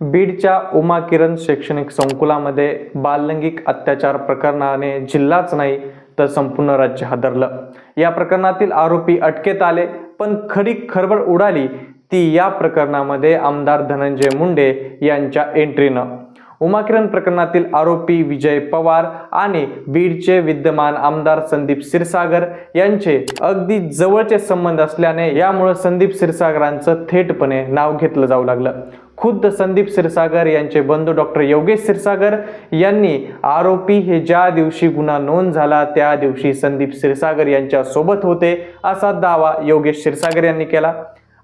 बीडच्या उमा किरण शैक्षणिक संकुलामध्ये बाललैंगिक अत्याचार प्रकरणाने जिल्हाच नाही तर संपूर्ण राज्य हादरलं. या प्रकरणातील आरोपी अटकेत आले पण खरी खरबड उडाली ती या प्रकरणामध्ये आमदार धनंजय मुंडे यांच्या एंट्रीनं. उमाकिरण प्रकरणातील आरोपी विजय पवार आणि बीडचे विद्यमान आमदार संदीप क्षीरसागर यांचे अगदी जवळचे संबंध असल्याने यामुळे संदीप क्षीरसागरांचं थेटपणे नाव घेतलं जाऊ लागलं. खुद्द संदीप क्षीरसागर यांचे बंधू डॉक्टर योगेश क्षीरसागर यांनी आरोपी हे ज्या दिवशी गुन्हा नोंद झाला त्या दिवशी संदीप क्षीरसागर यांच्या सोबत होते असा दावा योगेश क्षीरसागर यांनी केला.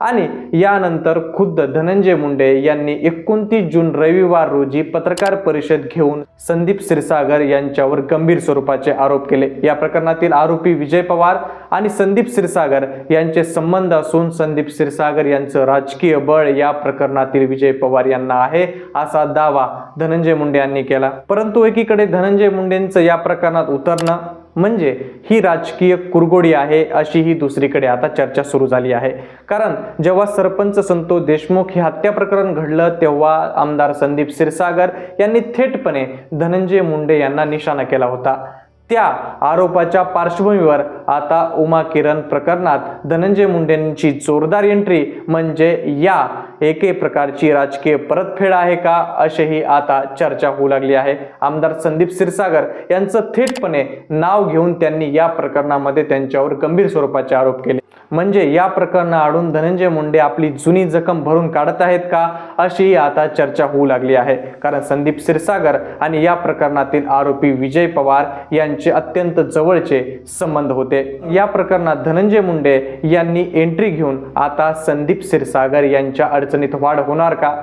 आणि यानंतर खुद्द धनंजय मुंडे यांनी एकोणतीस जून रविवार रोजी पत्रकार परिषद घेऊन संदीप क्षीरसागर यांच्यावर गंभीर स्वरूपाचे आरोप केले. या प्रकरणातील आरोपी विजय पवार आणि संदीप क्षीरसागर यांचे संबंध असून संदीप क्षीरसागर यांचं राजकीय बळ या प्रकरणातील विजय पवार यांना आहे असा दावा धनंजय मुंडे यांनी केला. परंतु एकीकडे धनंजय मुंडेंचं या प्रकरणात उतरणं म्हणजे ही राजकीय कुरगोडी आहे अशी ही दुसरीकडे आता चर्चा सुरू झाली आहे. कारण जेव्हा सरपंच संतोष देशमुख हे हत्या प्रकरण घडलं तेव्हा आमदार संदीप क्षीरसागर यांनी थेटपणे धनंजय मुंडे यांना निशाणा केला होता. त्या आरोपाच्या पार्श्वभूमीवर आता उमा किरण प्रकरणात धनंजय मुंडेंची जोरदार एंट्री म्हणजे या एके प्रकारची राजकीय परतफेड आहे का अशीही आता चर्चा होऊ लागली आहे. आमदार संदीप क्षीरसागर यांचं थेटपणे नाव घेऊन त्यांनी या प्रकरणामध्ये त्यांच्यावर गंभीर स्वरूपाचे आरोप केले. म्हणजे या प्रकरणाआडून धनंजय मुंडे आपली जुनी जखम भरून काढत आहेत का अशी आता चर्चा होऊ लागली आहे. कारण संदीप क्षीरसागर आणि या प्रकरणातील आरोपी विजय पवार यांचे अत्यंत जवळचे संबंध होते. या प्रकरणात धनंजय मुंडे यांनी एंट्री घेऊन आता संदीप क्षीरसागर यांच्या अडचणीत वाढ होणार का?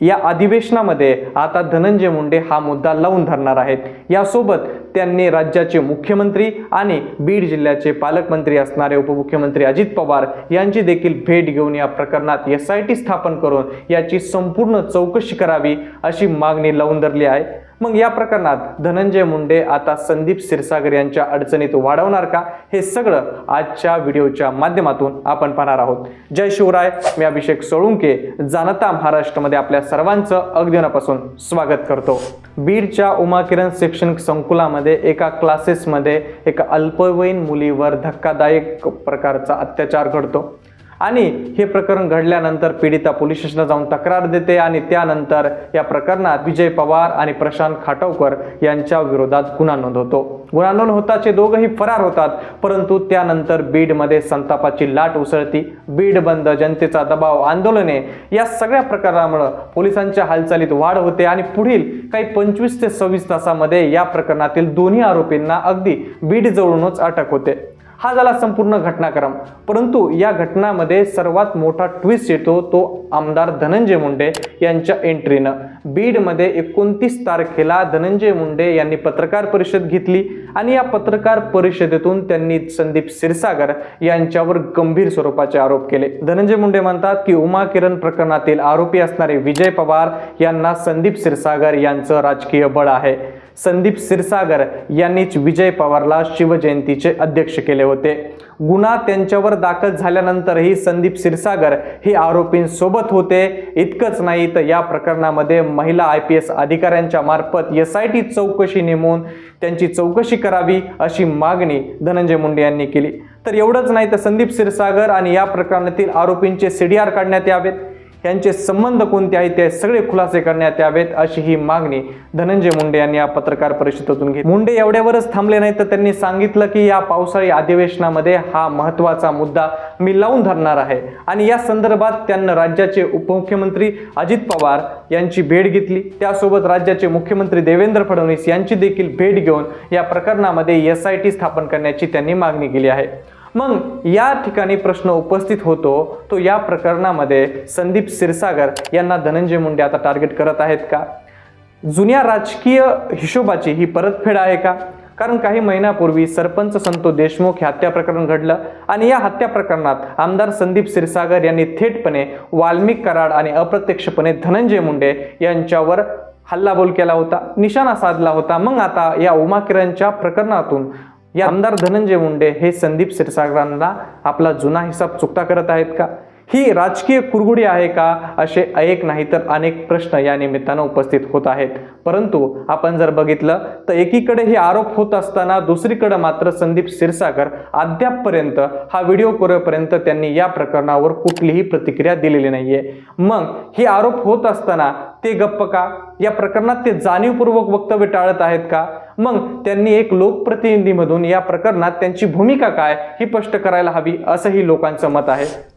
या अधिवेशनामध्ये आता धनंजय मुंडे हा मुद्दा लावून धरणार आहेत. यासोबत त्यांनी राज्याचे मुख्यमंत्री आणि बीड जिल्ह्याचे पालकमंत्री असणारे उपमुख्यमंत्री अजित पवार यांची देखील भेट घेऊन या प्रकरणात एस आय टी स्थापन करून याची संपूर्ण चौकशी करावी अशी मागणी लावून धरली आहे. मग या प्रकरणात धनंजय मुंडे आता संदीप क्षीरसागर यांच्या अडचणीत वाढवणार का? हे सगळं आजच्या व्हिडिओच्या माध्यमातून आपण पाहणार आहोत. जय शिवराय मी अभिषेक सोळुंके जाणता महाराष्ट्रामध्ये आपल्या सर्वांचं अगदीनापासून स्वागत करतो. बीडच्या उमाकिरण शैक्षणिक संकुलामध्ये एका क्लासेसमध्ये एका अल्पवयीन मुलीवर धक्कादायक प्रकारचा अत्याचार घडतो. आणि हे प्रकरण घडल्यानंतर पीडिता पोलीस स्टेशनला जाऊन तक्रार देते आणि त्यानंतर या प्रकरणात विजय पवार आणि प्रशांत खाटवकर यांच्या विरोधात गुन्हा नोंद होतो गुन्हा नोंद होताचे दोघंही फरार होतात परंतु त्यानंतर बीडमध्ये संतापाची लाट उसळती. बीड बंद जनतेचा दबाव आंदोलने या सगळ्या प्रकारामुळं पोलिसांच्या हालचालीत वाढ होते आणि पुढील काही पंचवीस ते सव्वीस तासामध्ये या प्रकरणातील दोन्ही आरोपींना अगदी बीड जवळूनच अटक होते. हा झाला संपूर्ण घटनाक्रम. परंतु या घटनामध्ये सर्वात मोठा ट्विस्ट येतो तो आमदार धनंजय मुंडे यांच्या एंट्रीनं बीडमध्ये एकोणतीस तारखेला धनंजय मुंडे यांनी पत्रकार परिषद घेतली आणि या पत्रकार परिषदेतून त्यांनी संदीप क्षीरसागर यांच्यावर गंभीर स्वरूपाचे आरोप केले. धनंजय मुंडे म्हणतात की उमा किरण प्रकरणातील आरोपी असणारे विजय पवार यांना संदीप क्षीरसागर यांचं राजकीय बळ आहे. संदीप क्षीरसागर यांनीच विजय पवारला शिवजयंतीचे अध्यक्ष केले होते. गुन्हा त्यांच्यावर दाखल झाल्यानंतरही संदीप क्षीरसागर हे आरोपींसोबत होते. इतकंच नाही तर या प्रकरणामध्ये महिला आय पी एस अधिकाऱ्यांच्या मार्फत एस आय टी चौकशी नेमून त्यांची चौकशी करावी अशी मागणी धनंजय मुंडे यांनी केली. तर एवढंच नाही तर संदीप क्षीरसागर आणि या प्रकरणातील आरोपींचे सीडीआर काढण्यात यावेत. यांचे संबंध कोणते आहेत ते सगळे खुलासे करण्यात यावेत अशी ही मागणी धनंजय मुंडे यांनी या पत्रकार परिषदेतून घेतली. मुंडे एवढ्यावरच थांबले नाही तर त्यांनी सांगितलं की या पावसाळी अधिवेशनामध्ये हा महत्त्वाचा मुद्दा मी लावून धरणार आहे. आणि या संदर्भात त्यांना राज्याचे उपमुख्यमंत्री अजित पवार यांची भेट घेतली. त्यासोबत राज्याचे मुख्यमंत्री देवेंद्र फडणवीस यांची देखील भेट घेऊन या प्रकरणामध्ये एस आय टी स्थापन करण्याची त्यांनी मागणी केली आहे. मग या ठिकाणी प्रश्न उपस्थित होतो तो या प्रकरणामध्ये संदीप क्षीरसागर यांना धनंजय मुंडे आता टार्गेट करत आहेत का? जुन्या राजकीय हिशोबाची ही परतफेड आहे का? कारण काही महिन्यापूर्वी सरपंच संतो देशमुख हे हत्या प्रकरण घडलं आणि या हत्या प्रकरणात आमदार संदीप क्षीरसागर यांनी थेटपणे वाल्मिक कराड आणि अप्रत्यक्षपणे धनंजय मुंडे यांच्यावर हल्लाबोल केला होता निशाणा साधला होता. मग आता या उमा किरणच्या प्रकरणातून या आमदार धनंजय मुंडे हे संदीप क्षीरसागरांना आपला जुना हिसाब चुकता करत आहेत का? ही राजकीय कुरगुडी आहे का? असे एक नाही तर अनेक प्रश्न या निमित्तानं उपस्थित होत आहेत. परंतु आपण जर बघितलं तर एकीकडे हे आरोप होत असताना दुसरीकडे मात्र संदीप क्षीरसागर अद्यापपर्यंत हा व्हिडिओ करेपर्यंत त्यांनी या प्रकरणावर कुठलीही प्रतिक्रिया दिलेली नाहीये. मग हे आरोप होत असताना ते गप्प का? या प्रकरणात ते जाणीवपूर्वक वक्तव्य टाळत आहेत का? मग त्यांनी एक लोकप्रतिनिधीमधून या प्रकरणात त्यांची भूमिका काय? ही स्पष्ट करायला हवी असंही लोकांचं मत आहे.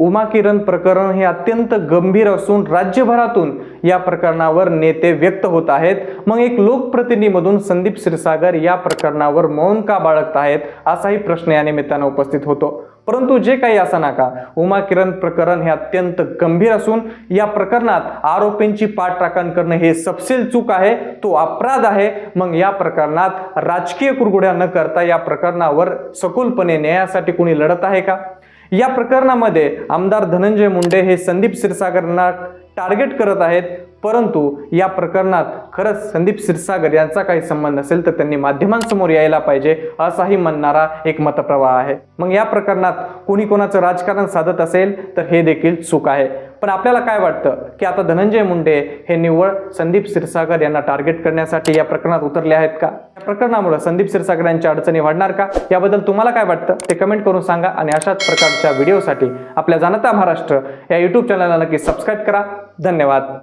उमा किरण प्रकरण हे अत्यंत गंभीर असून राज्यभरातून या प्रकरणावर नेते व्यक्त होत आहेत. मग एक लोकप्रतिनिधीमधून संदीप क्षीरसागर या प्रकरणावर मौन का बाळगत आहेत असाही प्रश्न या निमित्तानं उपस्थित होतो. परंतु जे काही असा नका उमा किरण प्रकरण हे अत्यंत गंभीर असून या प्रकरणात आरोपींची पाठराखण करणं हे सपसेल चूक आहे तो अपराध आहे. मग या प्रकरणात राजकीय कुरगुड्या न करता या प्रकरणावर सखोलपणे न्यायासाठी कोणी लढत आहे का? या प्रकरणामध्ये आमदार धनंजय मुंडे हे संदीप क्षीरसागरांना टार्गेट करत आहेत परंतु या प्रकरणात खरंच संदीप क्षीरसागर यांचा काही संबंध असेल तर त्यांनी माध्यमांसमोर यायला पाहिजे असाही म्हणणारा एक मतप्रवाह आहे. मग या प्रकरणात कोणी कोणाचं राजकारण साधत असेल तर हे देखील चूक आहे. पण आपल्याला काय वाटतं की आता धनंजय मुंडे हे निव्वळ संदीप क्षीरसागर यांना टार्गेट करण्यासाठी या प्रकरणात उतरले आहेत का? या प्रकरणामुळे संदीप क्षीरसागर यांच्या अडचणी वाढणार का? याबद्दल तुम्हाला काय वाटतं? ते कमेंट करून सांगा आणि अशाच प्रकारच्या व्हिडिओसाठी आपल्या जाणता महाराष्ट्र या युट्यूब चॅनलला नक्की सबस्क्राईब करा. धन्यवाद.